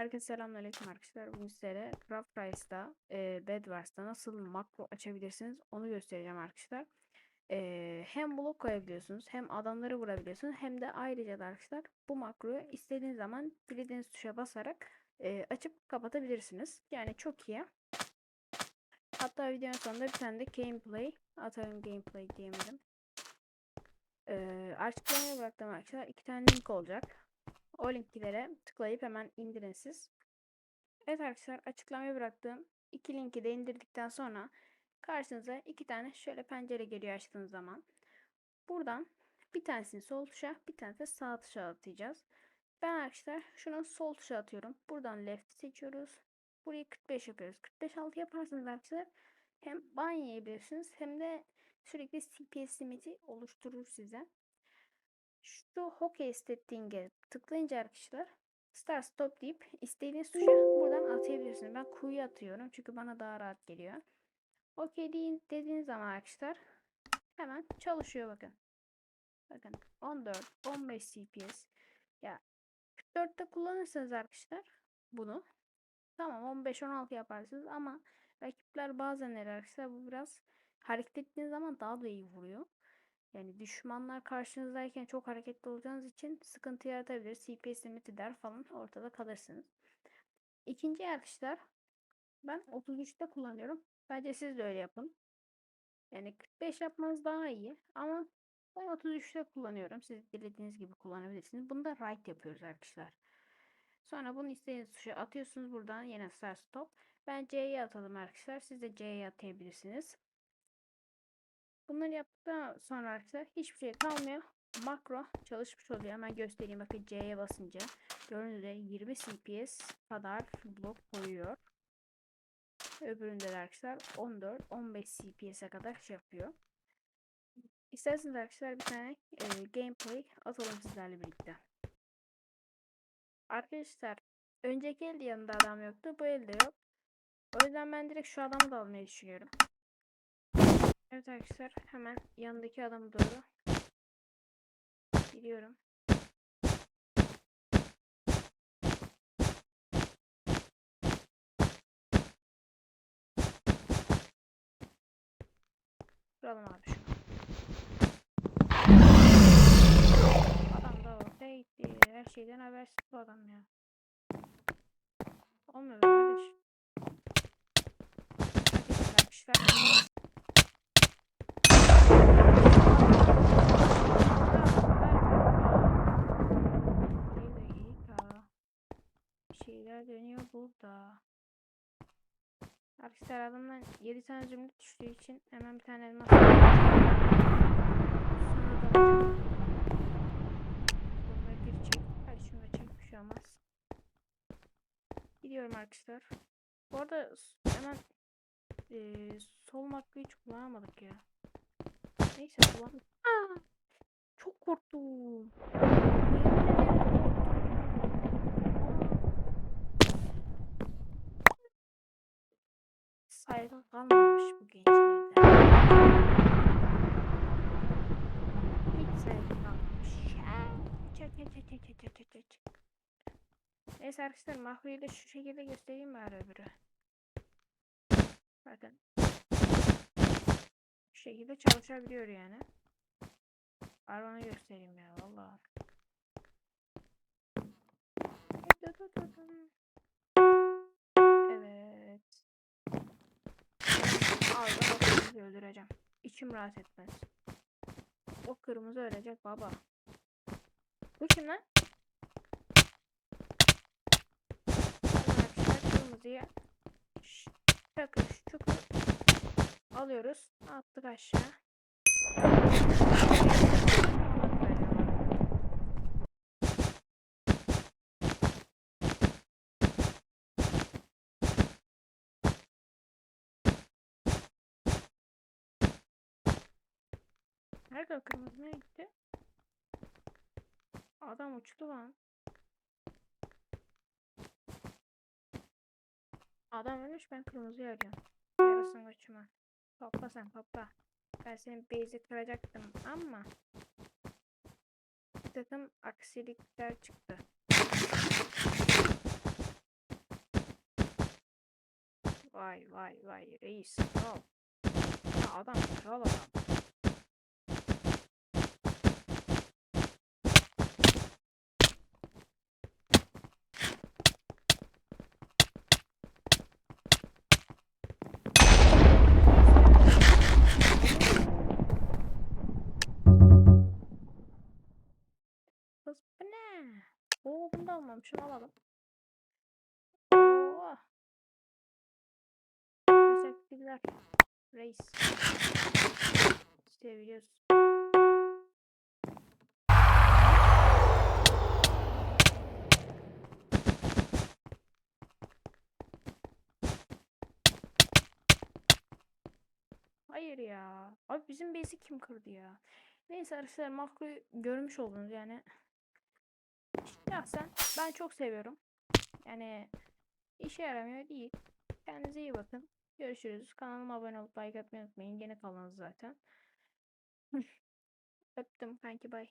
Herkese selamünaleyküm arkadaşlar. Bugün sizlere Craft Rice'da e, Bedwars'ta nasıl makro açabilirsiniz onu göstereceğim arkadaşlar. E, hem blok koyabiliyorsunuz hem adamları vurabiliyorsunuz hem de ayrıca da arkadaşlar bu makroyu istediğiniz zaman dilediğiniz tuşa basarak e, açıp kapatabilirsiniz. Yani çok iyi. Hatta videonun sonunda bir tane de gameplay atarım gameplay diyemedim. E, açıklamaya bıraktım arkadaşlar. iki tane link olacak. O linklere tıklayıp hemen indirin siz. Evet arkadaşlar açıklamaya bıraktığım iki linki de indirdikten sonra karşınıza iki tane şöyle pencere geliyor açtığınız zaman. Buradan bir tanesini sol tuşa bir tanesini sağ tuşa atacağız. Ben arkadaşlar şunu sol tuşa atıyorum. Buradan left seçiyoruz. Burayı 45 yapıyoruz. 45 altı yaparsanız arkadaşlar hem ban yiyebilirsiniz hem de sürekli CPS limiti oluşturur size. Şu hockey setting'e tıklayınca arkadaşlar start stop deyip istediğiniz tuşa buradan atayabilirsiniz. Ben kuyu atıyorum çünkü bana daha rahat geliyor. Okey deyin dediğiniz zaman arkadaşlar hemen çalışıyor bakın. Bakın 14 15 CPS. Ya 44'te kullanırsanız arkadaşlar bunu tamam 15 16 yaparsınız ama rakipler bazen arkadaşlar bu biraz hareket ettiğiniz zaman daha da iyi vuruyor. Yani düşmanlar karşınızdayken çok hareketli olacağınız için sıkıntı yaratabilir. CPS limiti der falan ortada kalırsınız. İkinci yarışlar ben 33'te kullanıyorum. Bence siz de öyle yapın. Yani 45 yapmanız daha iyi ama ben 33'te kullanıyorum. Siz dilediğiniz gibi kullanabilirsiniz. Bunu da right yapıyoruz arkadaşlar. Sonra bunu istediğiniz tuşa atıyorsunuz buradan yine start stop. Ben C'ye atalım arkadaşlar. Siz de C'ye atayabilirsiniz. Bunları yaptıktan sonra arkadaşlar hiçbir şey kalmıyor. Makro çalışmış oluyor. Hemen göstereyim. Bakın C'ye basınca gördüğünüz üzere 20 CPS kadar blok koyuyor. Öbüründe de arkadaşlar 14-15 CPS'e kadar şey yapıyor. İsterseniz arkadaşlar bir tane e, gameplay atalım sizlerle birlikte. Arkadaşlar önceki elde yanında adam yoktu. Bu elde yok. O yüzden ben direkt şu adamı da almayı düşünüyorum. Evet arkadaşlar hemen yanındaki adamı doğru gidiyorum. Vuralım abi şunu. Adam da gitti. Her şeyden habersiz bu adam ya. Olmuyor kardeş. Arkadaşlar. Bir Arkadaşlar adamdan 7 tane zümrüt düştüğü için hemen bir tane elmas şey olmaz. Gidiyorum arkadaşlar. Bu arada hemen eee sol makroyu hiç kullanamadık ya. Neyse kullandık. Aa! Çok korktum. Saygı kalmamış bu gençlerde. Hiç saygı kalmamış. Çek çek çek çek çek çek çek. Neyse arkadaşlar makroyu da şu şekilde göstereyim bari öbürü. Bakın. Şu şekilde çalışabiliyor yani. Bari onu göstereyim ya valla. Öldüreceğim. İçim rahat etmez. O kırmızı ölecek baba. Bu kim lan? Arkadaşlar kırmızıyı çakır alıyoruz. Attık aşağı. Nerede o kırmızı nereye gitti? Adam uçtu lan. Adam ölmüş ben kırmızıyı arıyorum. Yarasın koçuma. Topla sen topla. Ben senin base'i kıracaktım ama bir takım aksilikler çıktı. vay vay vay reis kral. Ya adam kral adam. Kız bu ne? Oo bunu da almam. Şunu alalım. Oo. Teşekkürler. Reis. Seviyoruz. Hayır ya. Abi bizim base'i kim kırdı ya? Neyse arkadaşlar makroyu görmüş oldunuz yani. Şahsen ben çok seviyorum. Yani işe yaramıyor değil. Kendinize iyi bakın. Görüşürüz. Kanalıma abone olup like atmayı unutmayın. Gene kalınız zaten. Öptüm kanki bay.